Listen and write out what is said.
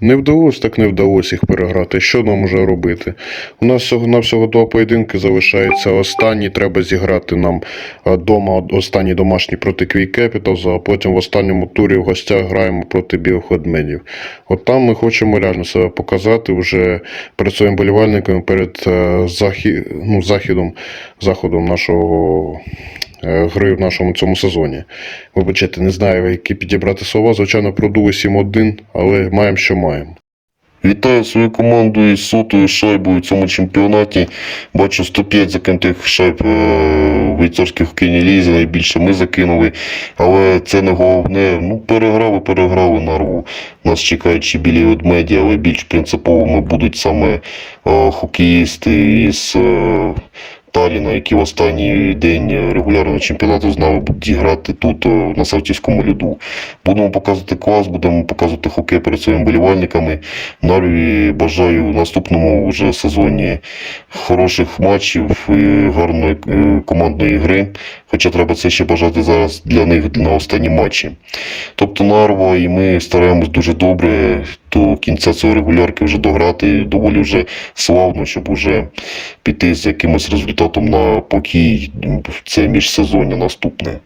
Не вдалося, так не вдалося їх переграти. Що нам уже робити? У нас на всього два поєдинки залишається. Останній треба зіграти нам вдома останній домашній проти Квій Capitals, а потім в останньому турі в гостях граємо проти білих ведмедів. От там ми хочемо реально себе показати вже перед своїми болівальниками, перед е, захі... ну, західом, заходом нашого е, гри в нашому цьому сезоні. Вибачайте, не знаю, які підібрати слова. Звичайно, продули 7-1, але маємо, що маємо. Вітаю свою команду із сотою шайбою в цьому чемпіонаті. Бачу 105 закинутих шайб е, в війцарській хокейній лізі, найбільше ми закинули. Але це не головне. Ну, переграли, переграли нарву. Нас чекають ще білі ведмеді, але більш принциповими будуть саме е, хокеїсти із е, Таліна, які в останній день регулярного чемпіонату з нами будуть грати тут е, на Савтівському льоду. Будемо показувати клас, будемо показувати хокей перед своїми болівальниками. Нарві бажаю в наступному вже сезоні хороших матчів і гарної е, командної гри. Хоча треба це ще бажати зараз для них на останні матчі. Тобто Нарва і ми стараємось дуже добре до кінця цього регулярки вже дограти доволі вже славно, щоб вже піти з якимось результатом на покій в це міжсезоння наступне.